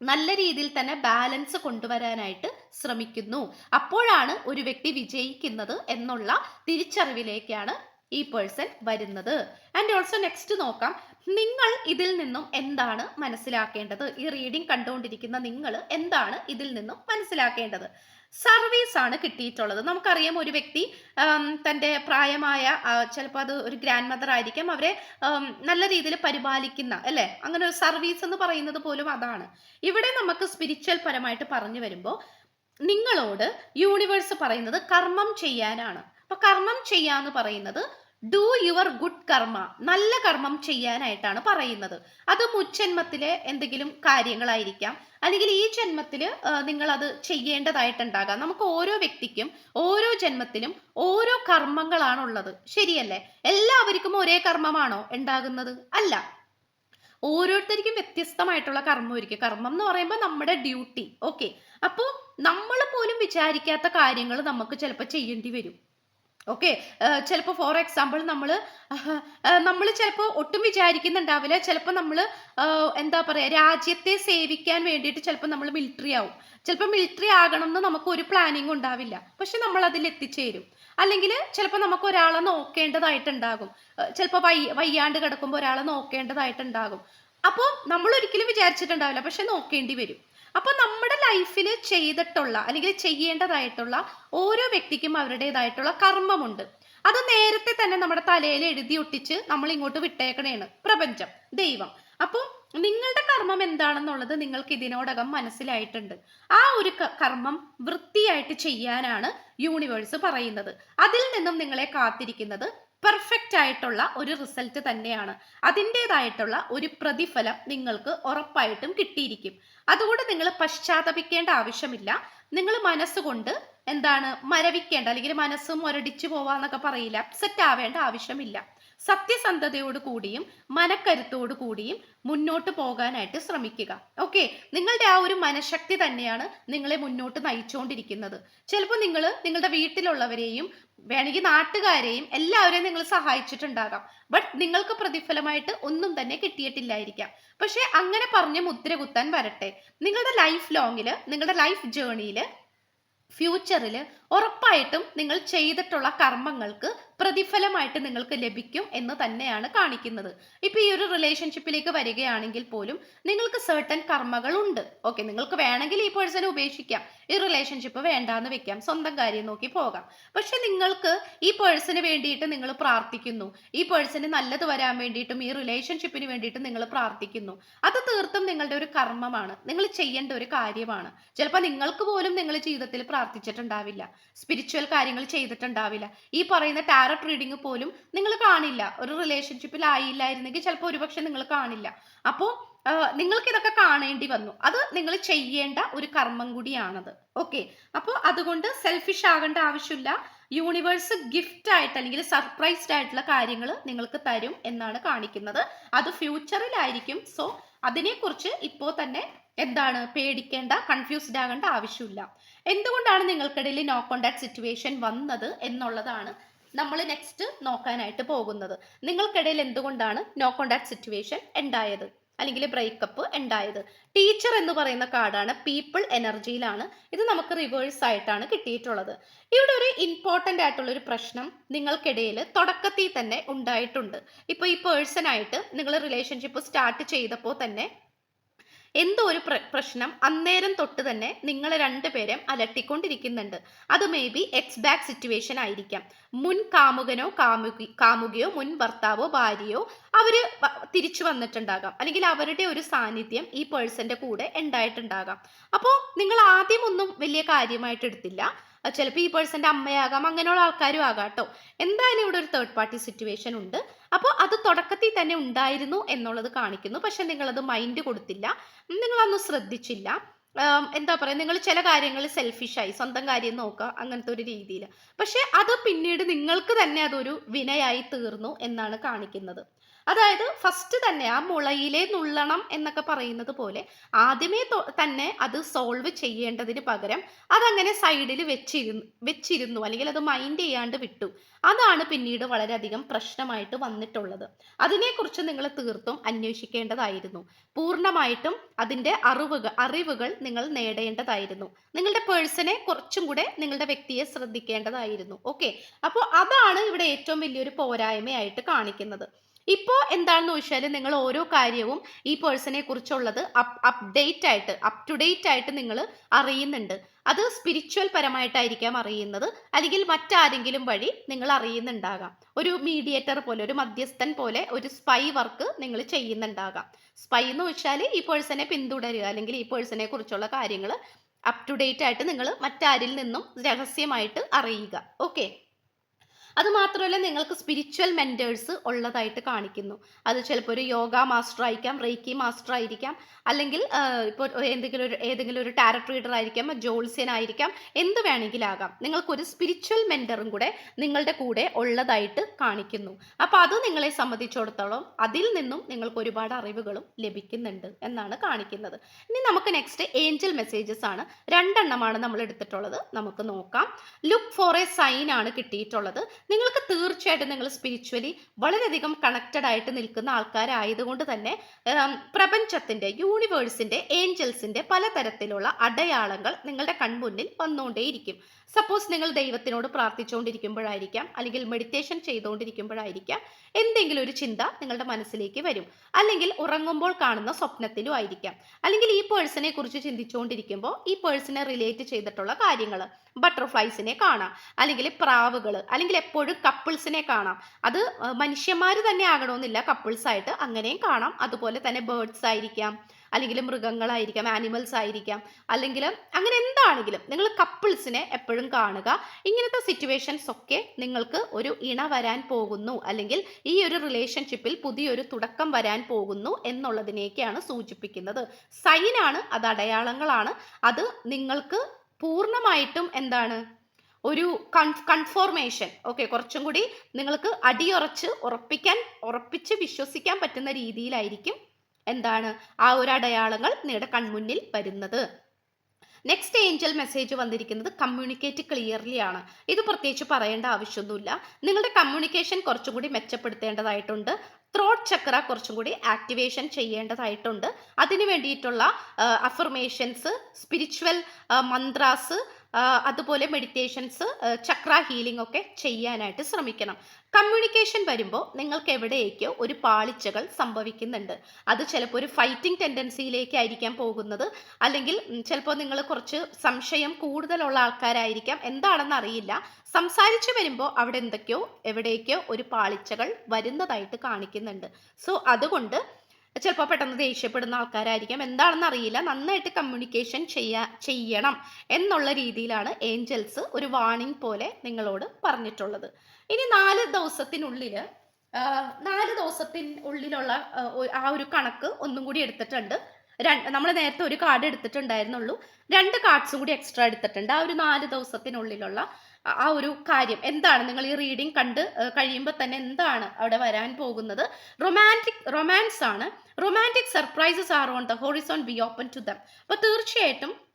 A: നല്ല രീതിയിൽ തന്നെ ബാലൻസ് കൊണ്ടുവരാനായിട്ട് ശ്രമിക്കുന്നു. അപ്പോഴാണ് ഒരു വ്യക്തി വിജയിക്കുന്നത് എന്നുള്ള തിരിച്ചറിവിലേക്കാണ് ഈ പേഴ്സൺ വരുന്നത്. ആൻഡ് ഓൾസോ നെക്സ്റ്റ് നോക്കാം. നിങ്ങൾ ഇതിൽ നിന്നും എന്താണ് മനസ്സിലാക്കേണ്ടത്? ഈ റീഡിംഗ് കണ്ടുകൊണ്ടിരിക്കുന്ന നിങ്ങൾ എന്താണ് ഇതിൽ നിന്നും മനസ്സിലാക്കേണ്ടത്? സർവീസ് ആണ് കിട്ടിയിട്ടുള്ളത്. നമുക്കറിയാം ഒരു വ്യക്തി തന്റെ പ്രായമായ ചിലപ്പോൾ അത് ഒരു ഗ്രാൻഡ് മദർ ആയിരിക്കാം. അവരെ നല്ല രീതിയിൽ പരിപാലിക്കുന്ന അല്ലേ? അങ്ങനെ ഒരു സർവീസ് എന്ന് പറയുന്നത് പോലും അതാണ്. ഇവിടെ നമുക്ക് സ്പിരിച്വൽ പരമായിട്ട് പറഞ്ഞു വരുമ്പോൾ നിങ്ങളോട് യൂണിവേഴ്സ് പറയുന്നത് കർമ്മം ചെയ്യാനാണ്. അപ്പൊ കർമ്മം ചെയ്യാന്ന് പറയുന്നത് ഡു യുവർ ഗുഡ് കർമ്മ നല്ല കർമ്മം ചെയ്യാനായിട്ടാണ് പറയുന്നത്. അത് മുജ്ജന്മത്തിലെ എന്തെങ്കിലും കാര്യങ്ങളായിരിക്കാം. അല്ലെങ്കിൽ ഈ ജന്മത്തിൽ നിങ്ങൾ അത് ചെയ്യേണ്ടതായിട്ടുണ്ടാകാം. നമുക്ക് ഓരോ വ്യക്തിക്കും ഓരോ ജന്മത്തിലും ഓരോ കർമ്മങ്ങളാണുള്ളത്. ശരിയല്ലേ? എല്ലാവർക്കും ഒരേ കർമ്മമാണോ ഉണ്ടാകുന്നത്? അല്ല. ഓരോരുത്തർക്കും വ്യത്യസ്തമായിട്ടുള്ള കർമ്മമായിരിക്കും കർമ്മം എന്ന് പറയുമ്പോൾ നമ്മുടെ ഡ്യൂട്ടി ഓക്കെ അപ്പോൾ നമ്മൾ പോലും വിചാരിക്കാത്ത കാര്യങ്ങൾ നമുക്ക് ചിലപ്പോൾ ചെയ്യേണ്ടി വരും. ഓക്കെ ചിലപ്പോൾ ഫോർ എക്സാമ്പിൾ നമ്മൾ നമ്മൾ ചിലപ്പോൾ ഒട്ടും വിചാരിക്കുന്നുണ്ടാവില്ല. ചിലപ്പോൾ നമ്മൾ എന്താ പറയുക രാജ്യത്തെ സേവിക്കാൻ വേണ്ടിയിട്ട് ചിലപ്പോൾ നമ്മൾ മിലിറ്ററി ആവും. ചിലപ്പോൾ മിലിറ്ററി ആകണം എന്ന് നമുക്ക് ഒരു പ്ലാനിങ് ഉണ്ടാവില്ല. പക്ഷെ നമ്മൾ അതിൽ എത്തിച്ചേരും. അല്ലെങ്കിൽ ചിലപ്പോൾ നമുക്ക് ഒരാളെ നോക്കേണ്ടതായിട്ടുണ്ടാകും. ചിലപ്പോൾ വയ്യ വയ്യാണ്ട് കിടക്കുമ്പോൾ ഒരാളെ നോക്കേണ്ടതായിട്ടുണ്ടാകും. അപ്പോൾ നമ്മൾ ഒരിക്കലും വിചാരിച്ചിട്ടുണ്ടാവില്ല. പക്ഷെ നോക്കേണ്ടി വരും. അപ്പോൾ നമ്മുടെ ലൈഫിൽ ചെയ്തിട്ടുള്ള അല്ലെങ്കിൽ ചെയ്യേണ്ടതായിട്ടുള്ള ഓരോ വ്യക്തിക്കും അവരുടേതായിട്ടുള്ള കർമ്മമുണ്ട്. അത് നേരത്തെ തന്നെ നമ്മുടെ തലയിൽ എഴുതി ഒട്ടിച്ച് നമ്മൾ ഇങ്ങോട്ട് വിട്ടേക്കണേണ്. പ്രപഞ്ചം ദൈവം. അപ്പോൾ നിങ്ങളുടെ കർമ്മം എന്താണെന്നുള്ളത് നിങ്ങൾക്ക് ഇതിനോടകം മനസ്സിലായിട്ടുണ്ട്. ആ ഒരു കർമ്മം വൃത്തിയായിട്ട് ചെയ്യാനാണ് യൂണിവേഴ്സ് പറയുന്നത്. അതിൽ നിന്നും നിങ്ങളെ കാത്തിരിക്കുന്നത് പെർഫെക്റ്റ് ആയിട്ടുള്ള ഒരു റിസൾട്ട് തന്നെയാണ്. അതിന്റെതായിട്ടുള്ള ഒരു പ്രതിഫലം നിങ്ങൾക്ക് ഉറപ്പായിട്ടും കിട്ടിയിരിക്കും. അതുകൊണ്ട് നിങ്ങൾ പശ്ചാത്തപിക്കേണ്ട ആവശ്യമില്ല. നിങ്ങൾ മനസ്സുകൊണ്ട് എന്താണ് മരവിക്കേണ്ട അല്ലെങ്കിൽ മനസ്സ് മുരടിച്ചു പോവാന്നൊക്കെ പറയില്ല. അപ്സെറ്റ് ആവേണ്ട ആവശ്യമില്ല. സത്യസന്ധതയോട് കൂടിയും മനക്കരുത്തോടു കൂടിയും മുന്നോട്ട് പോകാനായിട്ട് ശ്രമിക്കുക. ഓക്കെ നിങ്ങളുടെ ആ ഒരു മനഃശക്തി തന്നെയാണ് നിങ്ങളെ മുന്നോട്ട് നയിച്ചുകൊണ്ടിരിക്കുന്നത്. ചിലപ്പോൾ നിങ്ങൾ നിങ്ങളുടെ വീട്ടിലുള്ളവരെയും വേണമെങ്കിൽ നാട്ടുകാരെയും എല്ലാവരെയും നിങ്ങൾ സഹായിച്ചിട്ടുണ്ടാകാം. ബട്ട് നിങ്ങൾക്ക് പ്രതിഫലമായിട്ട് ഒന്നും തന്നെ കിട്ടിയിട്ടില്ലായിരിക്കാം. പക്ഷെ അങ്ങനെ പറഞ്ഞ് മുദ്ര കുത്താൻ വരട്ടെ. നിങ്ങളുടെ ലൈഫ് ലോങ്ങിൽ നിങ്ങളുടെ ലൈഫ് ജേണിയിൽ ഫ്യൂച്ചറിൽ ഉറപ്പായിട്ടും നിങ്ങൾ ചെയ്തിട്ടുള്ള കർമ്മങ്ങൾക്ക് പ്രതിഫലമായിട്ട് നിങ്ങൾക്ക് ലഭിക്കും എന്ന് തന്നെയാണ് കാണിക്കുന്നത്. ഇപ്പൊ ഈ ഒരു റിലേഷൻഷിപ്പിലേക്ക് വരികയാണെങ്കിൽ പോലും നിങ്ങൾക്ക് സർട്ടൻ കർമ്മകളുണ്ട് ഓക്കെ നിങ്ങൾക്ക് വേണമെങ്കിൽ ഈ പേഴ്സണെ ഉപേക്ഷിക്കാം. ഈ റിലേഷൻഷിപ്പ് വേണ്ടാന്ന് വെക്കാം. സ്വന്തം കാര്യം നോക്കി പോകാം. പക്ഷെ നിങ്ങൾക്ക് ഈ പേഴ്സന് വേണ്ടിയിട്ട് നിങ്ങൾ പ്രാർത്ഥിക്കുന്നു. ഈ പേഴ്സന് നല്ലത് വരാൻ വേണ്ടിയിട്ടും ഈ റിലേഷൻഷിപ്പിന് വേണ്ടിയിട്ടും നിങ്ങൾ പ്രാർത്ഥിക്കുന്നു. അത് തീർത്തും നിങ്ങളുടെ ഒരു കർമ്മമാണ്. നിങ്ങൾ ചെയ്യേണ്ട ഒരു കാര്യമാണ്. ചിലപ്പോൾ നിങ്ങൾക്ക് പോലും നിങ്ങൾ ജീവിതത്തിൽ പ്രാർത്ഥിച്ചിട്ടുണ്ടാവില്ല. സ്പിരിച്വൽ കാര്യങ്ങൾ ചെയ്തിട്ടുണ്ടാവില്ല. ഈ പറയുന്ന ടാരറ്റ് റീഡിംഗ് പോലും നിങ്ങൾ കാണില്ല. ഒരു റിലേഷൻഷിപ്പിൽ ആയില്ലായിരുന്നെങ്കിൽ ചിലപ്പോൾ ഒരുപക്ഷെ നിങ്ങൾ കാണില്ല. അപ്പോൾ നിങ്ങൾക്ക് ഇതൊക്കെ കാണേണ്ടി വന്നു. അത് നിങ്ങൾ ചെയ്യേണ്ട ഒരു കർമ്മം കൂടിയാണത്. ഓക്കെ അപ്പോൾ അതുകൊണ്ട് സെൽഫിഷ് ആകേണ്ട ആവശ്യമില്ല. യൂണിവേഴ്സ് ഗിഫ്റ്റ് ആയിട്ട് അല്ലെങ്കിൽ സർപ്രൈസ്ഡ് ആയിട്ടുള്ള കാര്യങ്ങൾ നിങ്ങൾക്ക് തരും എന്നാണ് കാണിക്കുന്നത്. അത് ഫ്യൂച്ചറിലായിരിക്കും സോ അതിനെക്കുറിച്ച് ഇപ്പോൾ തന്നെ എന്താണ്? പേടിക്കേണ്ട കൺഫ്യൂസ്ഡ് ആകേണ്ട ആവശ്യമില്ല. എന്തുകൊണ്ടാണ് നിങ്ങൾക്കിടയിൽ നോ കോണ്ടാക്ട് സിറ്റുവേഷൻ വന്നത് എന്നുള്ളതാണ് നമ്മൾ നെക്സ്റ്റ് നോക്കാനായിട്ട് പോകുന്നത്. നിങ്ങൾക്കിടയിൽ എന്തുകൊണ്ടാണ് നോ കോണ്ടാക്ട് സിറ്റുവേഷൻ ഉണ്ടായത്? അല്ലെങ്കിൽ ബ്രേക്കപ്പ് ഉണ്ടായത്? ടീച്ചർ എന്ന് പറയുന്ന കാർഡാണ് പീപ്പിൾ എനർജിയിലാണ് ഇത് നമുക്ക് റിവേഴ്സ് ആയിട്ടാണ് കിട്ടിയിട്ടുള്ളത്. ഇവിടെ ഒരു ഇമ്പോർട്ടന്റ് ആയിട്ടുള്ള ഒരു പ്രശ്നം നിങ്ങൾക്കിടയിൽ തുടക്കത്തിൽ തന്നെ ഉണ്ടായിട്ടുണ്ട്. ഇപ്പോൾ ഈ പേഴ്സൺ ആയിട്ട് നിങ്ങൾ റിലേഷൻഷിപ്പ് സ്റ്റാർട്ട് ചെയ്തപ്പോൾ തന്നെ എന്തോ ഒരു പ്ര- പ്രശ്നം അന്നേരം തൊട്ട് തന്നെ നിങ്ങൾ രണ്ടുപേരും അലട്ടിക്കൊണ്ടിരിക്കുന്നുണ്ട്. അത് may be ex back situation ആയിരിക്കാം. മുൻ കാമുകനോ കാമുകി കാമുകയോ മുൻ ഭർത്താവോ ഭാര്യയോ അവർ തിരിച്ചു വന്നിട്ടുണ്ടാകാം. അല്ലെങ്കിൽ അവരുടെ ഒരു സാന്നിധ്യം ഈ പേഴ്സന്റെ കൂടെ ഉണ്ടായിട്ടുണ്ടാകാം. അപ്പോൾ നിങ്ങൾ ആദ്യം ഒന്നും വലിയ കാര്യമായിട്ട് എടുത്തില്ല. ചിലപ്പോൾ ഈ പേഴ്സന്റെ അമ്മയാകാം അങ്ങനെയുള്ള ആൾക്കാരും ആകാം കേട്ടോ എന്തായാലും ഇവിടെ ഒരു തേർഡ് പാർട്ടി സിറ്റുവേഷൻ ഉണ്ട്. അപ്പോൾ അത് തുടക്കത്തിൽ തന്നെ ഉണ്ടായിരുന്നു എന്നുള്ളത് കാണിക്കുന്നു. പക്ഷെ നിങ്ങളത് മൈൻഡ് കൊടുത്തില്ല. നിങ്ങളൊന്നും ശ്രദ്ധിച്ചില്ല. എന്താ പറയുക നിങ്ങൾ ചില കാര്യങ്ങൾ സെൽഫിഷായി സ്വന്തം കാര്യം നോക്കുക അങ്ങനത്തെ ഒരു രീതിയിൽ പക്ഷെ അത് പിന്നീട് നിങ്ങൾക്ക് തന്നെ അതൊരു വിനയായി തീർന്നു എന്നാണ് കാണിക്കുന്നത്. അതായത് ഫസ്റ്റ് തന്നെ ആ മുളയിലെ നുള്ളണം എന്നൊക്കെ പറയുന്നത് പോലെ ആദ്യമേ തന്നെ അത് സോൾവ് ചെയ്യേണ്ടതിന് പകരം അതങ്ങനെ സൈഡിൽ വെച്ചിരുന്നു വെച്ചിരുന്നു. അല്ലെങ്കിൽ അത് മൈൻഡ് ചെയ്യാണ്ട് വിട്ടു. അതാണ് പിന്നീട് വളരെയധികം പ്രശ്നമായിട്ട് വന്നിട്ടുള്ളത്. അതിനെക്കുറിച്ച് നിങ്ങൾ തീർത്തും അന്വേഷിക്കേണ്ടതായിരുന്നു. പൂർണമായിട്ടും അതിന്റെ അറിവുകൾ അറിവുകൾ നിങ്ങൾ നേടേണ്ടതായിരുന്നു. നിങ്ങളുടെ പേഴ്സനെ കുറച്ചും കൂടെ നിങ്ങളുടെ വ്യക്തിയെ ശ്രദ്ധിക്കേണ്ടതായിരുന്നു. ഓക്കെ അപ്പോൾ അതാണ് ഇവിടെ ഏറ്റവും വലിയൊരു പോരായ്മയായിട്ട് കാണിക്കുന്നത്. ഇപ്പോൾ എന്താണെന്ന് വെച്ചാൽ നിങ്ങൾ ഓരോ കാര്യവും ഈ പേഴ്സണെ കുറിച്ചുള്ളത് അപ് അപ്ഡേറ്റ് ആയിട്ട് അപ് ടു ഡേറ്റ് ആയിട്ട് നിങ്ങൾ അറിയുന്നുണ്ട്. അത് സ്പിരിച്വൽ പരമായിട്ടായിരിക്കാം അറിയുന്നത്. അല്ലെങ്കിൽ മറ്റാരെങ്കിലും വഴി നിങ്ങൾ അറിയുന്നുണ്ടാകാം. ഒരു മീഡിയേറ്റർ പോലെ ഒരു മധ്യസ്ഥൻ പോലെ ഒരു സ്പൈ വർക്ക് നിങ്ങൾ ചെയ്യുന്നുണ്ടാകാം. സ്പൈ എന്ന് വെച്ചാൽ ഈ പേഴ്സണെ പിന്തുടരുക. അല്ലെങ്കിൽ ഈ പേഴ്സണെ കുറിച്ചുള്ള കാര്യങ്ങൾ അപ് ടു ഡേറ്റ് ആയിട്ട് നിങ്ങൾ മറ്റാരിൽ നിന്നും രഹസ്യമായിട്ട് അറിയുക. ഓക്കെ അത് മാത്രമല്ല നിങ്ങൾക്ക് സ്പിരിച്വൽ മെന്റേഴ്സ് ഉള്ളതായിട്ട് കാണിക്കുന്നു. അത് ചിലപ്പോൾ ഒരു യോഗ മാസ്റ്റർ ആയിരിക്കാം റേക്കി മാസ്റ്റർ ആയിരിക്കാം അല്ലെങ്കിൽ ഇപ്പോൾ എന്തെങ്കിലും ഒരു ഏതെങ്കിലും ഒരു ടാരറ്റ് റീഡർ ആയിരിക്കാം ജോൾസ്യനായിരിക്കാം എന്ത് വേണമെങ്കിലും ആകാം നിങ്ങൾക്കൊരു സ്പിരിച്വൽ മെന്ററും കൂടെ നിങ്ങളുടെ കൂടെ ഉള്ളതായിട്ട് കാണിക്കുന്നു. അപ്പോൾ അത് നിങ്ങളെ സംബന്ധിച്ചിടത്തോളം അതിൽ നിന്നും നിങ്ങൾക്ക് ഒരുപാട് അറിവുകളും ലഭിക്കുന്നുണ്ട് എന്നാണ് കാണിക്കുന്നത്. ഇനി നമുക്ക് നെക്സ്റ്റ് ഏഞ്ചൽ മെസ്സേജസ് ആണ്. രണ്ടെണ്ണമാണ് നമ്മൾ എടുത്തിട്ടുള്ളത്. നമുക്ക് നോക്കാം. ലുക്ക് ഫോർ എ സൈൻ ആണ് കിട്ടിയിട്ടുള്ളത്. നിങ്ങൾക്ക് തീർച്ചയായിട്ടും നിങ്ങൾ സ്പിരിച്വലി വളരെയധികം കണക്റ്റഡ് ആയിട്ട് നിൽക്കുന്ന ആൾക്കാരായതുകൊണ്ട് തന്നെ പ്രപഞ്ചത്തിന്റെ പ്രപഞ്ചത്തിന്റെ യൂണിവേഴ്സിന്റെ ഏഞ്ചൽസിന്റെ പലതരത്തിലുള്ള അടയാളങ്ങൾ നിങ്ങളുടെ കൺമുന്നിൽ വന്നുകൊണ്ടേയിരിക്കും. സപ്പോസ് നിങ്ങൾ ദൈവത്തിനോട് പ്രാർത്ഥിച്ചുകൊണ്ടിരിക്കുമ്പോഴായിരിക്കാം അല്ലെങ്കിൽ മെഡിറ്റേഷൻ ചെയ്തുകൊണ്ടിരിക്കുമ്പോഴായിരിക്കാം എന്തെങ്കിലും ഒരു ചിന്ത നിങ്ങളുടെ മനസ്സിലേക്ക് വരും. അല്ലെങ്കിൽ ഉറങ്ങുമ്പോൾ കാണുന്ന സ്വപ്നത്തിലും ആയിരിക്കാം. അല്ലെങ്കിൽ ഈ പേഴ്സണെ കുറിച്ച് ചിന്തിച്ചുകൊണ്ടിരിക്കുമ്പോൾ ഈ പേഴ്സണെ റിലേറ്റ് ചെയ്തിട്ടുള്ള കാര്യങ്ങൾ ബട്ടർഫ്ലൈസിനെ കാണാം. അല്ലെങ്കിൽ പ്രാവുകൾ അല്ലെങ്കിൽ എപ്പോഴും കപ്പിൾസിനെ കാണാം. അത് മനുഷ്യന്മാർ തന്നെ ആകണമെന്നില്ല. കപ്പിൾസ് ആയിട്ട് അങ്ങനെയും കാണാം. അതുപോലെ തന്നെ ബേർഡ്സ് ആയിരിക്കാം. അല്ലെങ്കിൽ മൃഗങ്ങളായിരിക്കാം ആനിമൽസ് ആയിരിക്കാം. അല്ലെങ്കിൽ അങ്ങനെ എന്താണെങ്കിലും നിങ്ങൾ കപ്പിൾസിനെ എപ്പോഴും കാണുക. ഇങ്ങനത്തെ സിറ്റുവേഷൻസ് ഒക്കെ നിങ്ങൾക്ക് ഒരു ഇണ വരാൻ പോകുന്നു. അല്ലെങ്കിൽ ഈ ഒരു റിലേഷൻഷിപ്പിൽ പുതിയൊരു തുടക്കം വരാൻ പോകുന്നു എന്നുള്ളതിനെയൊക്കെയാണ് സൂചിപ്പിക്കുന്നത്. സൈനാണ് അത് അടയാളങ്ങളാണ്. അത് നിങ്ങൾക്ക് പൂർണമായിട്ടും എന്താണ്? ഒരു കൺഫോർമേഷൻ ഓക്കെ കുറച്ചും കൂടി നിങ്ങൾക്ക് അടിയുറച്ച് ഉറപ്പിക്കാൻ ഉറപ്പിച്ച് വിശ്വസിക്കാൻ പറ്റുന്ന രീതിയിലായിരിക്കും എന്താണ് ആ ഒരു അടയാളങ്ങൾ നിങ്ങളുടെ കൺമുന്നിൽ വരുന്നത്. നെക്സ്റ്റ് ഏഞ്ചൽ മെസ്സേജ് വന്നിരിക്കുന്നത് കമ്മ്യൂണിക്കേറ്റ് ക്ലിയർലി ആണ്. ഇത് പ്രത്യേകിച്ച് പറയേണ്ട ആവശ്യമൊന്നുമില്ല. നിങ്ങളുടെ കമ്മ്യൂണിക്കേഷൻ കുറച്ചും കൂടി മെച്ചപ്പെടുത്തേണ്ടതായിട്ടുണ്ട്. ത്രോട്ട് ചക്ര കുറച്ചും കൂടി ആക്ടിവേഷൻ ചെയ്യേണ്ടതായിട്ടുണ്ട്. അതിന് വേണ്ടിയിട്ടുള്ള അഫർമേഷൻസ് സ്പിരിച്വൽ മന്ത്രാസ് അതുപോലെ മെഡിറ്റേഷൻസ് ചക്ര ഹീലിംഗ് ഒക്കെ ചെയ്യാനായിട്ട് ശ്രമിക്കണം. കമ്മ്യൂണിക്കേഷൻ വരുമ്പോൾ നിങ്ങൾക്ക് എവിടെയൊക്കെയോ ഒരു പാളിച്ചകൾ സംഭവിക്കുന്നുണ്ട്. അത് ചിലപ്പോൾ ഒരു ഫൈറ്റിംഗ് ടെൻഡൻസിയിലേക്കായിരിക്കാം പോകുന്നത്. അല്ലെങ്കിൽ ചിലപ്പോൾ നിങ്ങൾ കുറച്ച് സംശയം കൂടുതലുള്ള ആൾക്കാരായിരിക്കാം. എന്താണെന്ന് അറിയില്ല. സംസാരിച്ചു വരുമ്പോൾ അവിടെ എന്തൊക്കെയോ എവിടേക്കോ ഒരു പാളിച്ചകൾ വരുന്നതായിട്ട് കാണിക്കുന്നുണ്ട്. സോ അതുകൊണ്ട് ചിലപ്പോൾ പെട്ടെന്ന് ദേഷ്യപ്പെടുന്ന ആൾക്കാരായിരിക്കാം. എന്താണെന്ന് അറിയില്ല. നന്നായിട്ട് കമ്മ്യൂണിക്കേഷൻ ചെയ്യാ ചെയ്യണം എന്നുള്ള രീതിയിലാണ് ഏഞ്ചൽസ് ഒരു വാണിംഗ് പോലെ നിങ്ങളോട് പറഞ്ഞിട്ടുള്ളത്. ഇനി നാല് ദിവസത്തിനുള്ളിൽ നാല് ദിവസത്തിന് ഉള്ളിലുള്ള ആ, ഒരു കണക്ക് ഒന്നും കൂടി എടുത്തിട്ടുണ്ട്. നമ്മൾ നേരത്തെ ഒരു കാർഡ് എടുത്തിട്ടുണ്ടായിരുന്നുള്ളൂ. രണ്ട് കാർഡ്സും കൂടി എക്സ്ട്രാ എടുത്തിട്ടുണ്ട്. ആ ഒരു നാല് ദിവസത്തിനുള്ളിലുള്ള ആ- ഒരു കാര്യം. എന്താണ്? നിങ്ങൾ ഈ റീഡിംഗ് കണ്ട് കഴിയുമ്പോൾ തന്നെ എന്താണ് അവിടെ വരാൻ പോകുന്നത്? റൊമാന്റിക് റൊമാൻസ് ആണ്. Romantic surprises are on the horizon be open to them അപ്പോൾ തീർച്ചയായിട്ടും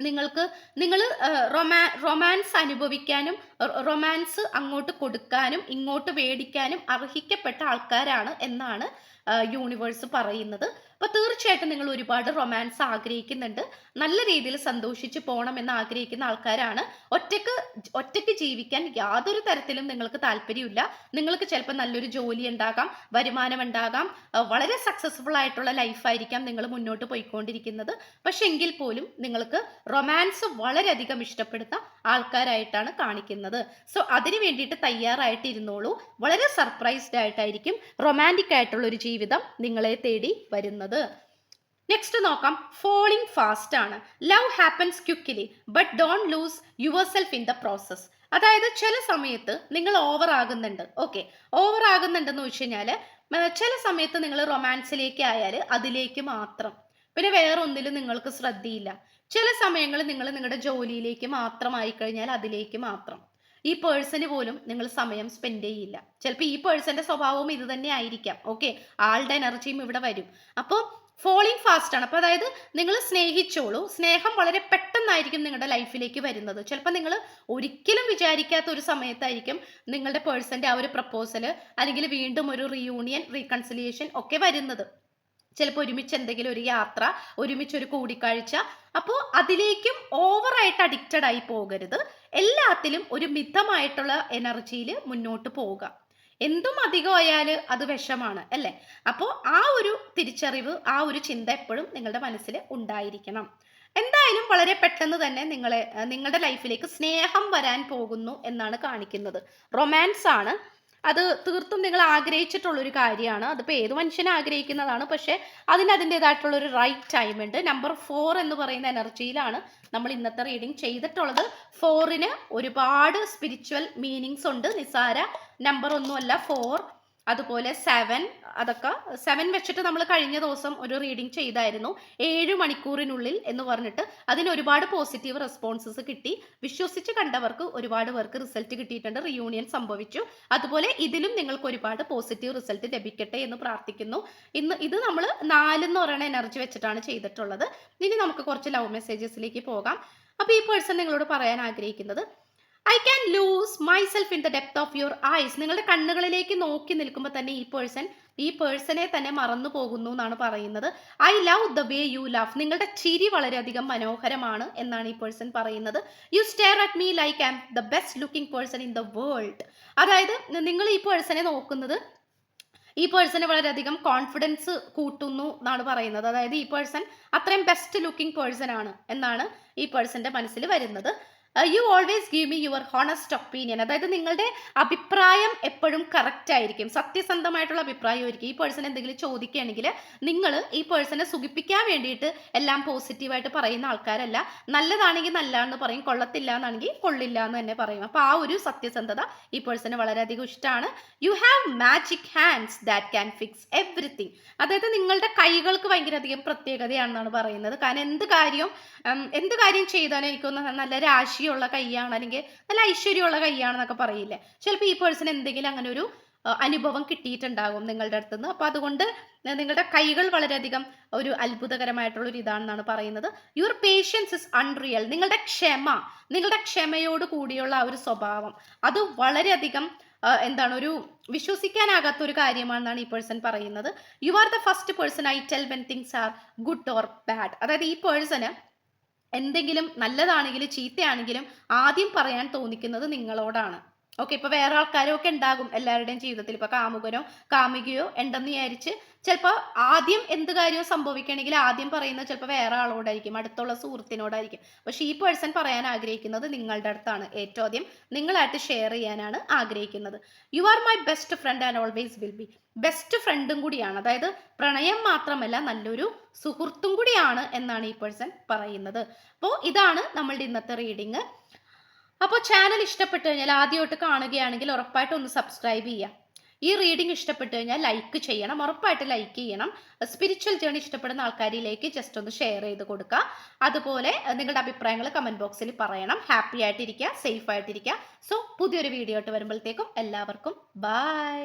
A: നിങ്ങൾക്ക് നിങ്ങൾ റൊമാ റൊമാൻസ് അനുഭവിക്കാനും റൊമാൻസ് അങ്ങോട്ട് കൊടുക്കാനും ഇങ്ങോട്ട് മേടിക്കാനും അർഹിക്കപ്പെട്ട ആൾക്കാരാണ് എന്നാണ് യൂണിവേഴ്സ് പറയുന്നത്. അപ്പോൾ തീർച്ചയായിട്ടും നിങ്ങൾ ഒരുപാട് റൊമാൻസ് ആഗ്രഹിക്കുന്നുണ്ട്. നല്ല രീതിയിൽ സന്തോഷിച്ച് പോകണം എന്ന് ആഗ്രഹിക്കുന്ന ആൾക്കാരാണ്. ഒറ്റയ്ക്ക് ഒറ്റയ്ക്ക് ജീവിക്കാൻ യാതൊരു തരത്തിലും നിങ്ങൾക്ക് താല്പര്യമില്ല. നിങ്ങൾക്ക് ചിലപ്പോൾ നല്ലൊരു ജോലി ഉണ്ടാകാം വരുമാനം ഉണ്ടാകാം. വളരെ സക്സസ്ഫുൾ ആയിട്ടുള്ള ലൈഫായിരിക്കാം നിങ്ങൾ മുന്നോട്ട് പോയിക്കൊണ്ടിരിക്കുന്നത്. പക്ഷെ എങ്കിൽ പോലും നിങ്ങൾക്ക് റൊമാൻസ് വളരെയധികം ഇഷ്ടപ്പെടുന്ന ആൾക്കാരായിട്ടാണ് കാണിക്കുന്നത്. സോ അതിനു വേണ്ടിയിട്ട് തയ്യാറായിട്ടിരുന്നോളൂ. വളരെ സർപ്രൈസ്ഡ് ആയിട്ടായിരിക്കും റൊമാന്റിക് ആയിട്ടുള്ള ഒരു ജീവിതം നിങ്ങളെ തേടി വരുന്നത്. നെക്സ്റ്റ് നോക്കാം. ഫോളിംഗ് ഫാസ്റ്റ് ആണ്. Love happens quickly but don't lose yourself in the process അതായത് ചില സമയത്ത് നിങ്ങൾ ഓവർ ആകുന്നുണ്ട്. ഓക്കെ ഓവർ ആകുന്നുണ്ടെന്ന് വെച്ച് കഴിഞ്ഞാൽ ചില സമയത്ത് നിങ്ങൾ റൊമാൻസിലേക്ക് ആയാൽ അതിലേക്ക് മാത്രം. പിന്നെ വേറെ ഒന്നിലും നിങ്ങൾക്ക് ശ്രദ്ധയില്ല. ചില സമയങ്ങളിൽ നിങ്ങൾ നിങ്ങളുടെ ജോലിയിലേക്ക് മാത്രമായി കഴിഞ്ഞാൽ അതിലേക്ക് മാത്രം. ഈ പേഴ്സന് പോലും നിങ്ങൾ സമയം സ്പെൻഡ് ചെയ്യില്ല. ചിലപ്പോൾ ഈ പേഴ്സന്റെ സ്വഭാവവും ഇത് തന്നെ ആയിരിക്കാം. ഓക്കെ ആളുടെ എനർജിയും ഇവിടെ വരും. അപ്പോൾ ഫോളിങ് ഫാസ്റ്റ് ആണ്. അപ്പോൾ അതായത് നിങ്ങൾ സ്നേഹിച്ചോളൂ. സ്നേഹം വളരെ പെട്ടെന്നായിരിക്കും നിങ്ങളുടെ ലൈഫിലേക്ക് വരുന്നത്. ചിലപ്പോൾ നിങ്ങൾ ഒരിക്കലും വിചാരിക്കാത്ത ഒരു സമയത്തായിരിക്കും നിങ്ങളുടെ പേഴ്സന്റെ ആ ഒരു പ്രപ്പോസൽ അല്ലെങ്കിൽ വീണ്ടും ഒരു റിയൂണിയൻ റീകൺസിലിയേഷൻ ഒക്കെ വരുന്നത്. ചിലപ്പോൾ ഒരുമിച്ച് എന്തെങ്കിലും ഒരു യാത്ര ഒരുമിച്ച് ഒരു കൂടിക്കാഴ്ച. അപ്പോൾ അതിലേക്കും ഓവറായിട്ട് അഡിക്റ്റഡ് ആയി പോകരുത്. എല്ലാത്തിലും ഒരു മിതമായിട്ടുള്ള എനർജിയിൽ മുന്നോട്ട് പോവുക. എന്തും അധികമായാൽ അത് വിഷമാണ് അല്ലേ? അപ്പോൾ ആ ഒരു തിരിച്ചറിവ് ആ ഒരു ചിന്ത എപ്പോഴും നിങ്ങളുടെ മനസ്സിൽ ഉണ്ടായിരിക്കണം. എന്തായാലും വളരെ പെട്ടെന്ന് തന്നെ നിങ്ങളെ നിങ്ങളുടെ ലൈഫിലേക്ക് സ്നേഹം വരാൻ പോകുന്നു എന്നാണ് കാണിക്കുന്നത്. റൊമാൻസ് ആണ്. അത് തീർത്തും നിങ്ങൾ ആഗ്രഹിച്ചിട്ടുള്ള ഒരു കാര്യമാണ്. അതിപ്പോൾ ഏത് മനുഷ്യനും ആഗ്രഹിക്കുന്നതാണ്? പക്ഷേ അതിന് അതിന്റെതായിട്ടുള്ള ഒരു റൈറ്റ് ടൈം ഉണ്ട്. നമ്പർ ഫോർ എന്ന് പറയുന്ന എനർജിയിലാണ് നമ്മൾ ഇന്നത്തെ റീഡിംഗ് ചെയ്തിട്ടുള്ളത്. ഫോറിന് ഒരുപാട് സ്പിരിച്വൽ മീനിങ്സ് ഉണ്ട്. നിസാര നമ്പർ ഒന്നുമല്ല. ഫോർ അതുപോലെ സെവൻ അതൊക്കെ സെവൻ വെച്ചിട്ട് നമ്മൾ കഴിഞ്ഞ ദിവസം ഒരു റീഡിംഗ് ചെയ്തായിരുന്നു. ഏഴ് മണിക്കൂറിനുള്ളിൽ എന്ന് പറഞ്ഞിട്ട് അതിന് ഒരുപാട് പോസിറ്റീവ് റെസ്പോൺസസ് കിട്ടി. വിശ്വസിച്ച് കണ്ടവർക്ക് ഒരുപാട് പേർക്ക് റിസൾട്ട് കിട്ടിയിട്ടുണ്ട്. റിയൂണിയൻ സംഭവിച്ചു. അതുപോലെ ഇതിലും നിങ്ങൾക്ക് ഒരുപാട് പോസിറ്റീവ് റിസൾട്ട് ലഭിക്കട്ടെ എന്ന് പ്രാർത്ഥിക്കുന്നു. ഇന്ന് ഇത് നമ്മൾ നാലെന്ന് പറയുന്ന എനർജി വെച്ചിട്ടാണ് ചെയ്തിട്ടുള്ളത്. ഇനി നമുക്ക് കുറച്ച് ലവ് മെസ്സേജസിലേക്ക് പോകാം. അപ്പോൾ ഈ പേഴ്സൺ നിങ്ങളോട് പറയാൻ ആഗ്രഹിക്കുന്നത് I can lose myself in the depth of your eyes നിങ്ങളുടെ കണ്ണുകളിലേക്ക് നോക്കി നിൽക്കുമ്പോൾ തന്നെ ഈ പേഴ്സൺ ഈ പേഴ്സണെ തന്നെ മറന്നു പോകുന്നു എന്നാണ് പറയുന്നത്. I love the way you love നിങ്ങളുടെ ചിരി വളരെയധികം മനോഹരമാണ് എന്നാണ് ഈ പേഴ്സൺ പറയുന്നത്. You stare at me like am the best looking person in the world അതായത് നിങ്ങൾ ഈ പേഴ്സണെ നോക്കുന്നത് ഈ പേഴ്സണ് വളരെയധികം കോൺഫിഡൻസ് കൂട്ടുന്നു എന്നാണ് പറയുന്നത്. അതായത് ഈ പേഴ്സൺ അത്രയും ബെസ്റ്റ് ലുക്കിംഗ് പേഴ്സൺ ആണ് എന്നാണ് ഈ പേഴ്സന്റെ മനസ്സിൽ വരുന്നത്. You always give me your honest opinion അതായത് നിങ്ങളുടെ അഭിപ്രായം എപ്പോഴും കറക്റ്റ് ആയിരിക്കും. സത്യസന്ധമായിട്ടുള്ള അഭിപ്രായമായിരിക്കും. ഈ പേഴ്സൺ എന്തെങ്കിലും ചോദിക്കുകയാണെങ്കിൽ നിങ്ങൾ ഈ പേഴ്സണെ സുഖിപ്പിക്കാൻ വേണ്ടിയിട്ട് എല്ലാം പോസിറ്റീവായിട്ട് പറയുന്ന ആൾക്കാരല്ല. നല്ലതാണെങ്കിൽ നല്ല എന്ന് പറയും. കൊള്ളത്തില്ല എന്നാണെങ്കിൽ കൊള്ളില്ല എന്ന് തന്നെ പറയും. അപ്പോൾ ആ ഒരു സത്യസന്ധത ഈ പേഴ്സണ് വളരെയധികം ഇഷ്ടമാണ്. You have magic hands that can fix everything അതായത് നിങ്ങളുടെ കൈകൾക്ക് ഭയങ്കര അധികം പ്രത്യേകതയാണെന്നാണ് പറയുന്നത്. കാരണം എന്ത് കാര്യവും എന്ത് കാര്യം ചെയ്താലും എനിക്കൊന്ന് നല്ല രാശിയുള്ള കൈയാണ് അല്ലെങ്കിൽ നല്ല ഐശ്വര്യമുള്ള കൈയാണെന്നൊക്കെ പറയില്ലേ? ചിലപ്പോൾ ഈ പേഴ്സൺ എന്തെങ്കിലും അങ്ങനെ ഒരു അനുഭവം കിട്ടിയിട്ടുണ്ടാകും നിങ്ങളുടെ അടുത്ത് നിന്ന് അപ്പോൾ അതുകൊണ്ട് നിങ്ങളുടെ കൈകൾ വളരെയധികം ഒരു അത്ഭുതകരമായിട്ടുള്ള ഒരു ഇതാണെന്നാണ് പറയുന്നത്. യുവർ പേഷ്യൻസ് ഇസ് അൺറിയൽ നിങ്ങളുടെ ക്ഷമ നിങ്ങളുടെ ക്ഷമയോട് കൂടിയുള്ള ആ ഒരു സ്വഭാവം അത് വളരെയധികം എന്താണ് ഒരു വിശ്വസിക്കാനാകാത്ത ഒരു കാര്യമാണെന്നാണ് ഈ പേഴ്സൺ പറയുന്നത്. You are the first person I tell when things are good or bad അതായത് ഈ പേഴ്സണ് എന്തെങ്കിലും നല്ലതാണെങ്കിലും ചീത്തയാണെങ്കിലും ആദ്യം പറയാൻ തോന്നിക്കുന്നത് നിങ്ങളോടാണ്. ഓക്കെ ഇപ്പൊ വേറെ ആൾക്കാരും ഒക്കെ ഉണ്ടാകും എല്ലാവരുടെയും ജീവിതത്തിൽ. ഇപ്പൊ കാമുകനോ കാമികയോ ഉണ്ടെന്ന് വിചാരിച്ച് ചിലപ്പോൾ ആദ്യം എന്ത് കാര്യവും സംഭവിക്കണമെങ്കിൽ ആദ്യം പറയുന്നത് ചിലപ്പോൾ വേറെ ആളോടായിരിക്കും അടുത്തുള്ള സുഹൃത്തിനോടായിരിക്കും. പക്ഷെ ഈ പേഴ്സൺ പറയാൻ ആഗ്രഹിക്കുന്നത് നിങ്ങളുടെ അടുത്താണ്. ഏറ്റവും ആദ്യം നിങ്ങളായിട്ട് ഷെയർ ചെയ്യാനാണ് ആഗ്രഹിക്കുന്നത്. You are my best friend and always will be best ഫ്രണ്ടും കൂടിയാണ്. അതായത് പ്രണയം മാത്രമല്ല നല്ലൊരു സുഹൃത്തും കൂടിയാണ് എന്നാണ് ഈ പേഴ്സൺ പറയുന്നത്. അപ്പോൾ ഇതാണ് നമ്മളുടെ ഇന്നത്തെ റീഡിങ് അപ്പോൾ ചാനൽ ഇഷ്ടപ്പെട്ടു കഴിഞ്ഞാൽ ആദ്യമായിട്ട് കാണുകയാണെങ്കിൽ ഉറപ്പായിട്ടും ഒന്ന് സബ്സ്ക്രൈബ് ചെയ്യുക. ഈ റീഡിംഗ് ഇഷ്ടപ്പെട്ടു കഴിഞ്ഞാൽ ലൈക്ക് ചെയ്യണം ഉറപ്പായിട്ട് ലൈക്ക് ചെയ്യണം. സ്പിരിച്വൽ ജേണി ഇഷ്ടപ്പെടുന്ന ആൾക്കാരിലേക്ക് ജസ്റ്റ് ഒന്ന് ഷെയർ ചെയ്ത് കൊടുക്കുക. അതുപോലെ നിങ്ങളുടെ അഭിപ്രായങ്ങൾ കമന്റ് ബോക്സിൽ പറയണം. ഹാപ്പി ആയിട്ടിരിക്കുക സേഫ് ആയിട്ടിരിക്കുക. സോ പുതിയൊരു വീഡിയോ ആയിട്ട് വരുമ്പോഴത്തേക്കും എല്ലാവർക്കും ബൈ